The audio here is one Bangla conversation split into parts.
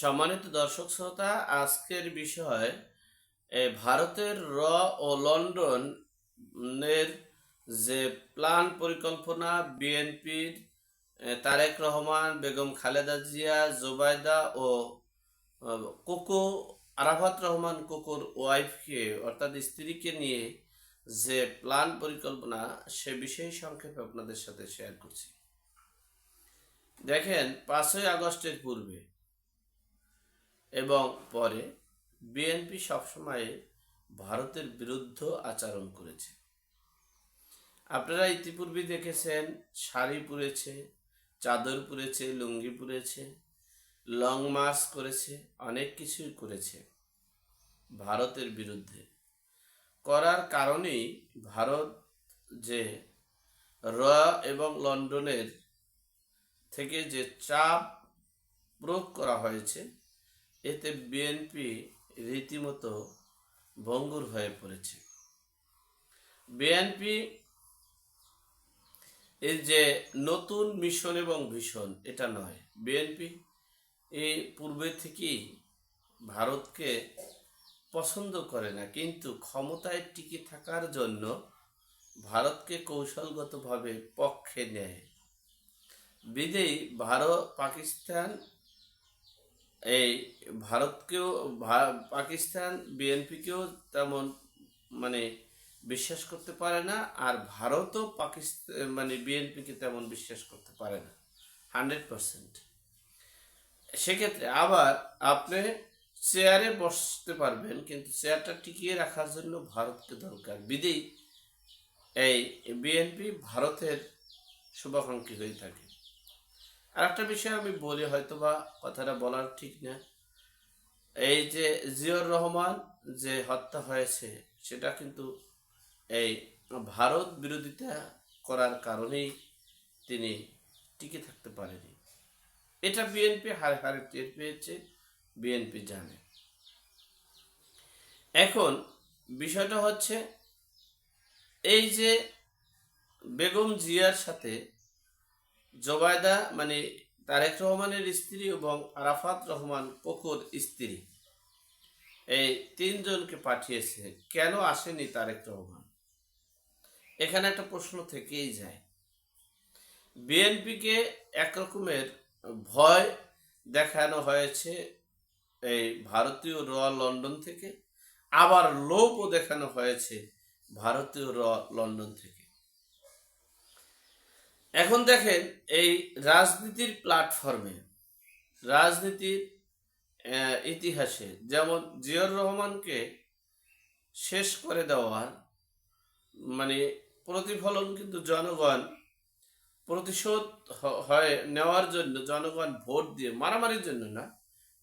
সম্মানিত দর্শক শ্রোতা, আজকের বিষয় ভারতের র ও লন্ডনের যে প্ল্যান পরিকল্পনা, বিএনপির তারেক রহমান, বেগম খালেদা জিয়া জোবায়দা ও কোকো, আরাফাত রহমান কোকোর ওয়াইফকে, অর্থাৎ স্ত্রীকে নিয়ে যে প্ল্যান পরিকল্পনা, সে বিষয়ে সংক্ষেপে আপনাদের সাথে শেয়ার করছি। দেখেন, পাঁচই আগস্টের পূর্বে এবং পরে বিএনপি সবসময় ভারতের বিরুদ্ধ আচরণ করেছে। আপনারা ইতিপূর্বে দেখেছেন, শাড়ি পরেছে চাদর পরেছে লুঙ্গি পরেছে লং মার্চ করেছে, অনেক কিছুই করেছে ভারতের বিরুদ্ধে। করার কারণেই ভারত যে র এবং লন্ডনের থেকে যে চাপ প্রয়োগ করা হয়েছে এতে বিএনপি রীতিমতো ভঙ্গুর হয়ে পড়েছে। বিএনপি এই যে নতুন মিশন এবং ভীষণ এটা নয়। বিএনপি এই পূর্বে থেকেই ভারতকে পছন্দ করে না, কিন্তু ক্ষমতায় টিকে থাকার জন্য ভারতকে কৌশলগতভাবে পক্ষে নেয়। বিদেয়ী ভারত পাকিস্তান এই ভারতকেও পাকিস্তান, বিএনপিকেও তেমন মানে বিশ্বাস করতে পারে না আর ভারতও পাকিস্তান মানে বিএনপিকে তেমন বিশ্বাস করতে পারে না। Hundred percent. সেক্ষেত্রে আবার আপনি চেয়ারে বসতে পারবেন, কিন্তু চেয়ারটা টিকিয়ে রাখার জন্য ভারতকে দরকার। বিদেই এই বিএনপি ভারতের শুভাকাঙ্ক্ষী হয়ে থাকে। আর একটা বিষয় আমি বলি হয়তো বা কথাটা বলার ঠিক না। এই যে জিয়র রহমান যে হত্যা হয়েছে, সেটা কিন্তু এই ভারত বিরোধিতা করার কারণেই তিনি টিকে থাকতে পারেনি। এটা বিএনপি হারে হারে টের পেয়েছে, বিএনপি জানে। এখন বিষয়টা হচ্ছে, এই যে বেগম জিয়ার সাথে জোবায়দা মানে তারেক রহমানের স্ত্রী এবং আরাফাত রহমান কোকোর স্ত্রী। এই তিনজনকে পাঠিয়েছে। কেন আসেনি তারেক রহমান? এখানে একটা প্রশ্ন থেকেই যায়। বিএনপিকে একরকমের ভয় দেখানো হয়েছে এই ভারতীয় র লন্ডন থেকে। আবার লোভও দেখানো হয়েছে ভারতীয় র লন্ডন থেকে। এখন দেখেন এই রাজনীতির প্ল্যাটফর্মে রাজনীতির ইতিহাসে যেমন জিয়র রহমানকে শেষ করে দেওয়ার মানে প্রতিফলন কিন্তু জনগণ, প্রতিশোধ হয় নেওয়ার জন্য জনগণ ভোট দিয়ে, মারামারির জন্য না,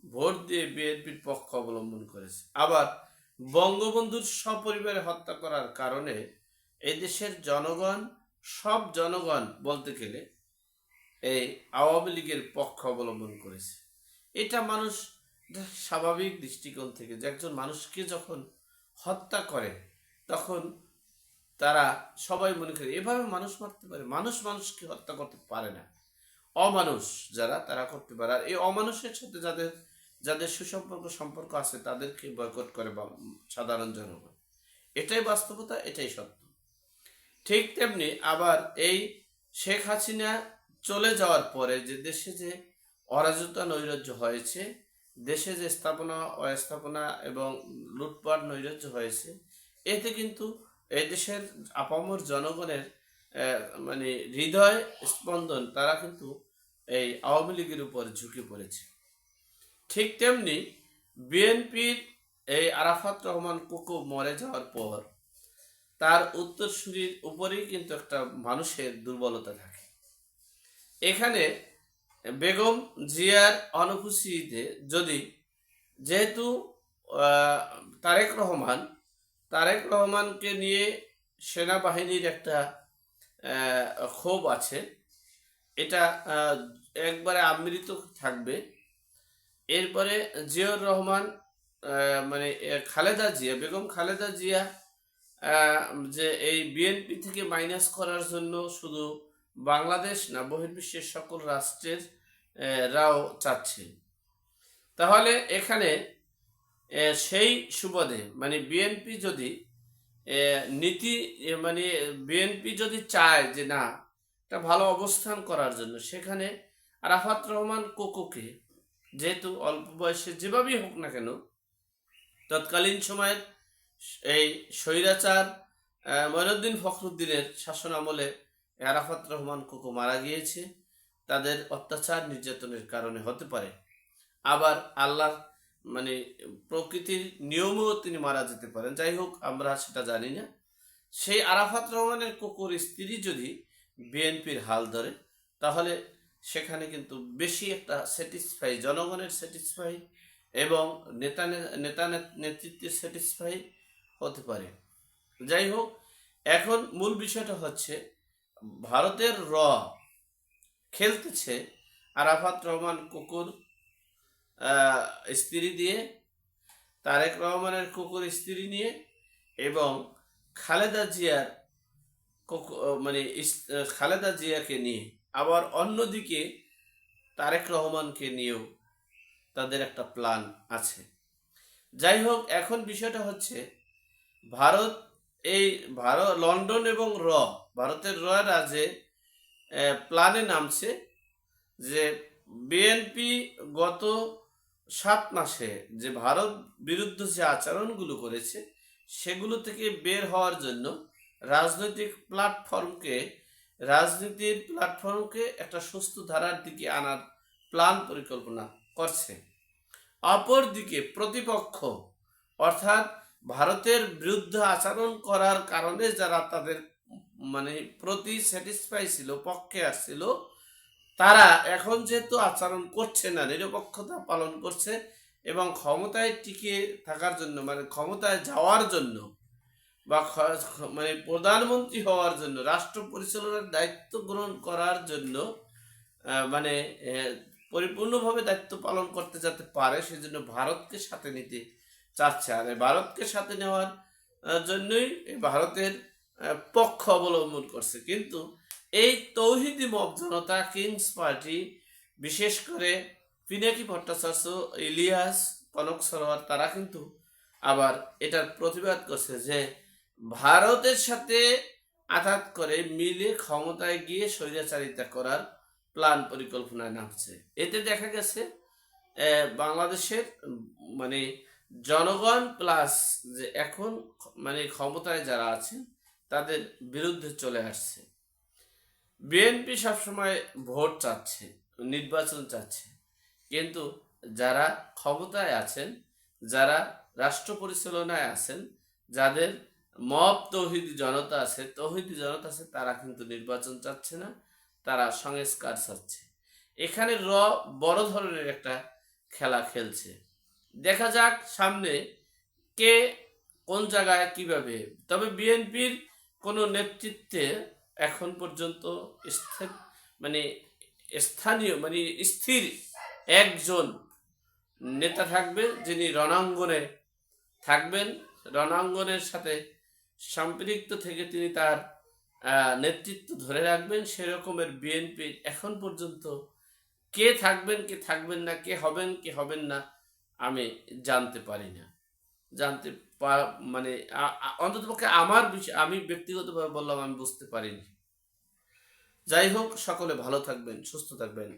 ভোট দিয়ে বিএনপির পক্ষ অবলম্বন করেছে। আবার বঙ্গবন্ধুর সপরিবারে হত্যা করার কারণে এদেশের জনগণ সব জনগণ বলতে গেলে এই আওয়ামী লীগের পক্ষ অবলম্বন করেছে। এটা মানুষ স্বাভাবিক দৃষ্টিকোণ থেকে যে একজন মানুষকে যখন হত্যা করে, তখন তারা সবাই মনে করে, এভাবে মানুষ মারতে পারে? মানুষ মানুষকে হত্যা করতে পারে না। অমানুষ যারা, তারা করতে পারে। আর এই অমানুষের সাথে যাদের যাদের সুসম্পর্ক, সম্পর্ক আছে, তাদেরকে বয়কট করে সাধারণ জনগণ। এটাই বাস্তবতা, এটাই সত্য। ঠিক তেমনি আবার এই শেখ হাসিনা চলে যাওয়ার পরে যে দেশে যে অরাজতা নৈরাজ্য হয়েছে, দেশে যে স্থাপনা, অস্থাপনা এবং লুটপাট নৈরাজ্য হয়েছে, এতে কিন্তু এই দেশের আপামর জনগণের মানে হৃদয় স্পন্দন, তারা কিন্তু এই আওয়ামী লীগের উপর ঝুঁকে পড়েছে। ঠিক তেমনি বিএনপির এই আরাফাত রহমান কুকু মরে যাওয়ার পর তার উত্তরসূরির উপরেই কিন্তু একটা মানুষের দুর্বলতা থাকে। এখানে বেগম জিয়ার অনুপস্থিতিতে যদি যেহেতু তারেক রহমান, তারেক রহমানকে নিয়ে সেনাবাহিনীর একটা ক্ষোভ আছে, এটা একবারে আমৃত থাকবে। এরপরে জিয়র রহমান মানে খালেদা জিয়া, বেগম খালেদা জিয়া যে এই বিএনপি থেকে মাইনাস করার জন্য শুধু বাংলাদেশ না, বহির্বিশ্বের সকল রাষ্ট্রের রাও চাচ্ছে। তাহলে এখানে সেই সুবাদে মানে বিএনপি যদি নীতি মানে বিএনপি যদি চায় যে না, একটা ভালো অবস্থান করার জন্য, সেখানে আরাফাত রহমান কোকোকে, যেহেতু অল্প বয়সে যেভাবেই হোক না কেন, তৎকালীন সময়ের এই স্বৈরাচার আহ, মঈনুদ্দিন ফখরুদ্দিনের শাসন আমলে আরাফাত রহমান কোকো মারা গিয়েছে। তাদের অত্যাচার নির্যাতনের কারণে হতে পারে। আবার আল্লাহ মানে প্রকৃতির নিয়মেও তিনি মারা যেতে পারেন। যাই হোক আমরা সেটা জানি না। সেই আরাফাত রহমানের কোকোর স্ত্রী যদি বিএনপির হাল ধরে তাহলে সেখানে কিন্তু বেশি একটা স্যাটিসফাই জনগণের স্যাটিসফাই এবং নেতা নেতা নেতৃত্বের স্যাটিসফাই হতে পারে। যাই হোক, এখন মূল বিষয়টা হচ্ছে, ভারতের র খেলতেছে আরাফাত রহমান কুকুর স্ত্রী দিয়ে, তারেক রহমানের কুকুর স্ত্রী নিয়ে এবং খালেদা জিয়ার মানে খালেদা জিয়াকে নিয়ে, আবার অন্যদিকে তারেক রহমানকে নিয়েও তাদের একটা প্ল্যান আছে। যাই হোক, এখন বিষয়টা হচ্ছে ভারত এই ভারত লন্ডন এবং র ভারতের যে আহ, প্ল্যানে নামছে যে বিএনপি গত সাত মাসে যে ভারত বিরুদ্ধ যে আচরণগুলো করেছে সেগুলো থেকে বের হওয়ার জন্য রাজনৈতিক প্ল্যাটফর্মকে রাজনীতির প্ল্যাটফর্মকে একটা সুস্থ ধারার দিকে আনার প্ল্যান পরিকল্পনা করছে। অপরদিকে প্রতিপক্ষ অর্থাৎ ভারতের বিরুদ্ধে আচরণ করার কারণে যারা তাদের মানে প্রতি স্যাটিসফাই ছিল, পক্ষে আসছিল, তারা এখন যেহেতু আচরণ করছে না, নিরপেক্ষতা পালন করছে এবং ক্ষমতায় টিকে থাকার জন্য মানে ক্ষমতায় যাওয়ার জন্য বা মানে প্রধানমন্ত্রী হওয়ার জন্য, রাষ্ট্র পরিচালনার দায়িত্ব গ্রহণ করার জন্য মানে পরিপূর্ণভাবে দায়িত্ব পালন করতে যাতে পারে, সেজন্য ভারতকে সাথে নিতে চাচ্ছে। আর ভারতকে সাথে নেওয়ার জন্যই ভারতের পক্ষ অবলম্বন করছে। কিন্তু এই তৌহিদি মব জনতা, কিংস পার্টি, বিশেষ করে পিনাকি ভট্টাচার্য, ইলিয়াস, কনক সরোয়ার, তারা কিন্তু আবার এটার প্রতিবাদ করছে যে ভারতের সাথে আঘাত করে মিলে ক্ষমতায় গিয়ে স্বৈরাচারিতা করার প্ল্যান পরিকল্পনায় নামছে। এতে দেখা গেছে বাংলাদেশের মানে জনগণ প্লাস যে এখন মানে ক্ষমতায় যারা আছে তাদের বিরুদ্ধে চলে আসছে। বিএনপি সবসময় ভোট চাচ্ছে, নির্বাচন চাচ্ছে। কিন্তু যারা ক্ষমতায় আছেন, যারা রাষ্ট্র পরিচালনায় আছেন, যাদের মব তৌহিদি জনতা আছে, তৌহিদি জনতা আছে, তারা কিন্তু নির্বাচন চাচ্ছে না, তারা সংস্কার চাচ্ছে। এখানে র বড় ধরনের একটা খেলা খেলছে। দেখা যাক সামনে কে কোন জায়গায় কীভাবে। তবে বিএনপির কোনো নেতৃত্বে এখন পর্যন্ত মানে স্থানীয় মানে স্থির একজন নেতা থাকবে যিনি রণাঙ্গনে থাকবেন। রণাঙ্গনের সাথে সম্পৃক্ত থেকে তিনি তার নেতৃত্ব ধরে রাখবেন। সেরকমের বিএনপি এখন পর্যন্ত কে থাকবেন কে থাকবেন না, কে হবেন কে হবেন না আমি জানতে পারি না জানতে মানে অন্ততপক্ষে আমার বিষয়, আমি ব্যক্তিগতভাবে বললাম, আমি বুঝতে পারিনি। যাই হোক, সকলে ভালো থাকবেন, সুস্থ থাকবেন।